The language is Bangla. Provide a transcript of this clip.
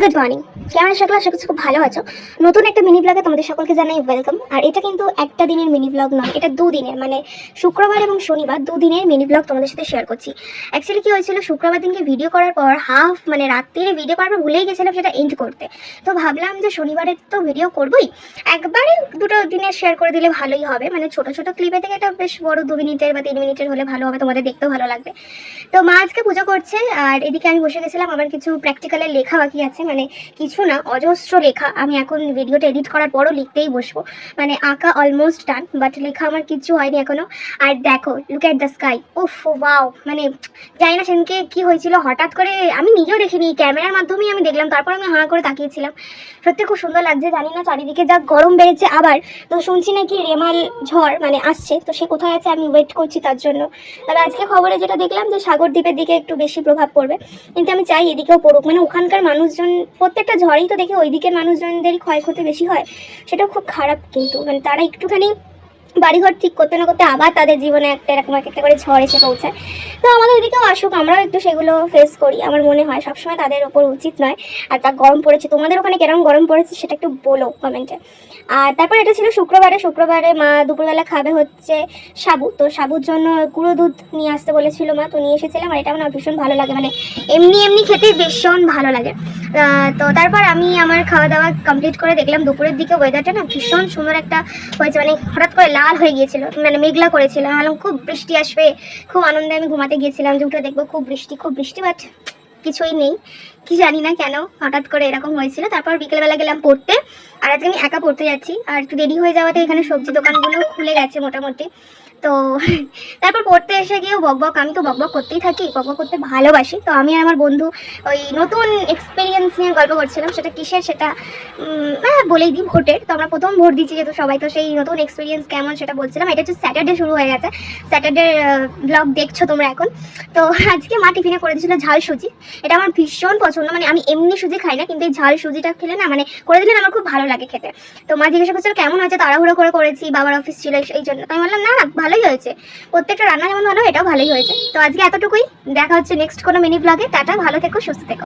Good morning. আছো সকলে? আশা করছি খুব ভালো আছো। নতুন একটা মিনি ব্লগে তোমাদের সকলকে জানাই ওয়েলকাম আর এটা কিন্তু একটা দিনের মিনি ব্লগ নয়, এটা দুদিনের। মানে শুক্রবার এবং শনিবার দুদিনের মিনি ব্লগ তোমাদের সাথে শেয়ার করছি। অ্যাকচুয়ালি কি হয়েছিল, শুক্রবার দিনকে ভিডিও করার পর হাফ মানে রাত্রিরে ভিডিও করার পর ভুলেই গেছিলাম সেটা এন্ড করতে। তো ভাবলাম যে শনিবারের তো ভিডিও করবোই। একবারে দুটো দিনের শেয়ার করে দিলে ভালোই হবে। মানে ছোট ছোট ক্লিপে থেকে একটা বেশ বড় দু মিনিটের বা তিন মিনিটের হলে ভালো হবে, তোমাদের দেখতেও ভালো লাগবে। তো মা আজকে পুজো করছে, আর এদিকে আমি বসে গেছিলাম, আবার কিছু প্র্যাকটিক্যালের লেখা বাকি আছে মানে কিছু না, অজস্র লেখা। আমি এখন ভিডিওটা এডিট করার পরও লিখতেই বসবো। মানে আঁকা অলমোস্ট ডান বাট লেখা আমার কিছু হয়নি এখনও। আর দেখো লুক অ্যাট দ্য স্কাই উফ ওয়াও মানে জানি না সেদিনকে কি হয়েছিল, হঠাৎ করে আমি নিজেও দেখিনি। ক্যামেরার মাধ্যমেই আমি দেখলাম, তারপর আমি হাঁ করে তাকিয়েছিলাম। সত্যি খুব সুন্দর লাগছে, জানি না চারিদিকে যা গরম বেড়েছে আবার। তো শুনছি নাকি রেমাল ঝড় মানে আসছে। তো সে কোথায় আছে, আমি ওয়েট করছি তার জন্য। তবে আজকে খবরে যেটা দেখলাম যে সাগর দ্বীপের দিকে একটু বেশি প্রভাব পড়বে। কিন্তু আমি চাই এদিকেও পড়ুক। মানে ওখানকার মানুষজন, প্রত্যেকটা ঝড়েই তো দেখি ওইদিকের মানুষজনদেরই ক্ষয়ক্ষতি বেশি হয়। সেটা খুব খারাপ কিন্তু মানে তারা একটুখানি বাড়িঘর ঠিক করতে না করতে আবার তাদের জীবনে একটা এরকম এক একটা করে ঝড় এসে পৌঁছায় তো আমাদের এদিকেও আসুক, আমরাও একটু সেগুলো ফেস করি, আমার মনে হয়। সবসময় তাদের ওপর উচিত নয়। আর তা গরম পড়েছে, তোমাদের ওখানে কেরম গরম পড়েছে সেটা একটু বলো কমেন্টে আর তারপর এটা ছিল শুক্রবারে শুক্রবারে মা দুপুরবেলা খাবে হচ্ছে সাবু। তো সাবুর জন্য গুঁড়ো দুধ নিয়ে আসতে বলেছিল মা, তো নিয়ে এসেছিলাম আর এটা আমার ভীষণ ভালো লাগে মানে এমনি এমনি খেতে ভীষণ ভালো লাগে। তো তারপর আমি আমার খাওয়া দাওয়া কমপ্লিট করে দেখলাম দুপুরের দিকে ওয়েদারটা না ভীষণ সুন্দর একটা হয়েছে মানে হঠাৎ করে লাল হয়ে গিয়েছিল। মানে মেঘলা করেছিল। আমি খুব বৃষ্টি আসবে। খুব আনন্দে আমি ঘুমাতে গিয়েছিলাম। যে উঠে দেখব, খুব বৃষ্টি খুব বৃষ্টি বাট কিছুই নেই। কি জানি না কেন, হঠাৎ করে এরকম হয়েছিল। তারপর বিকেলবেলা গেলাম পড়তে। আর আজকে আমি একা পড়তে যাচ্ছি। আর একটু দেরি হয়ে যাওয়াতে এখানে সবজি দোকানগুলো খুলে গেছে মোটামুটি। তো তারপর পড়তে এসে গিয়েও বকবক আমি তো বকবক করতেই থাকি বকবক করতে ভালোবাসি। তো আমি আর আমার বন্ধু ওই নতুন এক্সপিরিয়েন্স নিয়ে গল্প করছিলাম, সেটা কিসের সেটা হ্যাঁ বলেই দিই ভোটের। তো আমরা প্রথম ভোট দিচ্ছি যেহেতু সবাই, তো সেই নতুন এক্সপিরিয়েন্স কেমন সেটা বলছিলাম। এটা হচ্ছে স্যাটারডে শুরু হয়ে গেছে। স্যাটারডে ব্লগ দেখছ তোমরা এখন। তো আজকে মা টিফিনে করে দিয়েছিল ঝাল সুজি। এটা আমার ভীষণ পছন্দ মানে আমি এমনি সুজি খাই না, কিন্তু এই ঝাল সুজিটা খেলে না মানে করে দিলে আমার খুব ভালো লাগে খেতে। তো মা জিজ্ঞাসা করছিল, কেমন হয়েছে? তাড়াহুড়ো করে করেছি, বাবার অফিস ছিল, এই- জন্য। আমি বললাম, না না, ভালোই হয়েছে। প্রত্যেকটা রান্না যেমন ভালো, এটাও ভালোই হয়েছে। তো আজকে এতটুকুই। দেখা হচ্ছে নেক্সট কোনো মিনি ব্লগে টাটা, ভালো থেকো, সুস্থ থেকো।